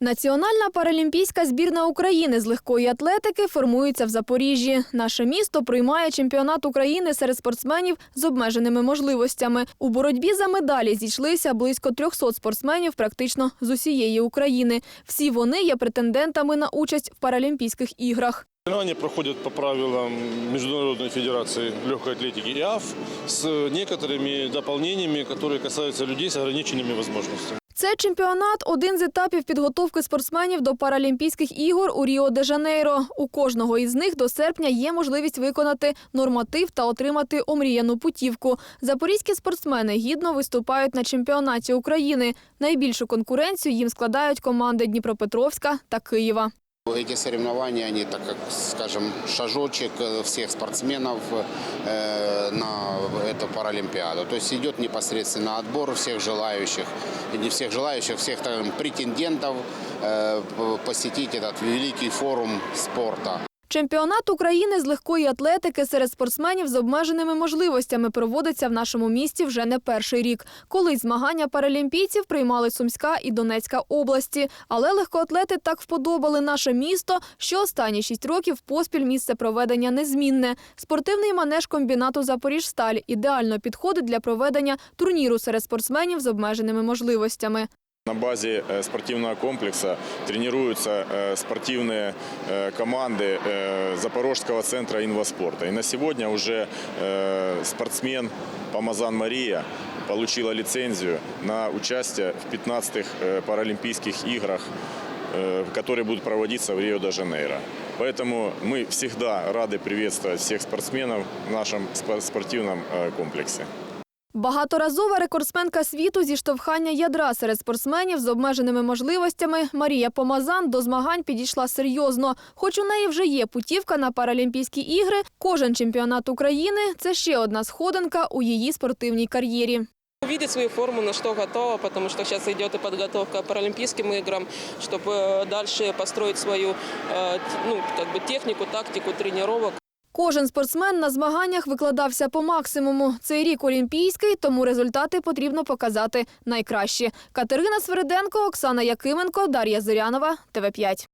Національна паралімпійська збірна України з легкої атлетики формується в Запоріжжі. Наше місто приймає чемпіонат України серед спортсменів з обмеженими можливостями. У боротьбі за медалі зійшлися близько 300 спортсменів практично з усієї України. Всі вони є претендентами на участь в Паралімпійських іграх. Соревнования проходят по правилам Международной Федерации легкой атлетики ИАФ с некоторыми дополнениями, которые касаются людей с ограниченными возможностями. Це чемпіонат один з етапів підготовки спортсменів до Паралімпійських ігор у Ріо-де-Жанейро. У кожного із них до серпня є можливість виконати норматив та отримати омріяну путівку. Запорізькі спортсмени гідно виступають на чемпіонаті України. Найбільшу конкуренцію їм складають команди Дніпропетровська та Києва. Эти соревнования, они, так как, скажем, шажочек э, всех спортсменов э, на эту Паралимпиаду. То есть идет непосредственно отбор всех желающих, и не всех желающих, всех там, претендентов э, п- посетить этот великий форум спорта. Чемпіонат України з легкої атлетики серед спортсменів з обмеженими можливостями проводиться в нашому місті вже не перший рік. Колись змагання паралімпійців приймали Сумська і Донецька області. Але легкоатлети так вподобали наше місто, що останні шість років поспіль місце проведення незмінне. Спортивний манеж комбінату Запоріжсталь ідеально підходить для проведення турніру серед спортсменів з обмеженими можливостями. На базе э, спортивного комплекса тренируются э, спортивные э, команды э, Запорожского центра инваспорта. И на сегодня уже э, спортсмен Помазан Мария получила лицензию на участие в 15-х э, Паралимпийских играх, э, которые будут проводиться в Рио-де-Жанейро. Поэтому мы всегда рады приветствовать всех спортсменов в нашем спо- спортивном э, комплексе. Багаторазова рекордсменка світу зі штовхання ядра серед спортсменів з обмеженими можливостями Марія Помазан до змагань підійшла серйозно. Хоч у неї вже є путівка на Паралімпійські ігри, кожен чемпіонат України це ще одна сходинка у її спортивній кар'єрі. Увидеть свою форму, на что готова, потому что сейчас идет и подготовка к Паралимпийским играм, чтобы дальше построить свою э, т- ну, как бы технику, тактику тренировок. Кожен спортсмен на змаганнях викладався по максимуму. Цей рік олімпійський, тому результати потрібно показати найкращі. Катерина Свериденко, Оксана Якименко, Дар'я Зирянова, ТВ5.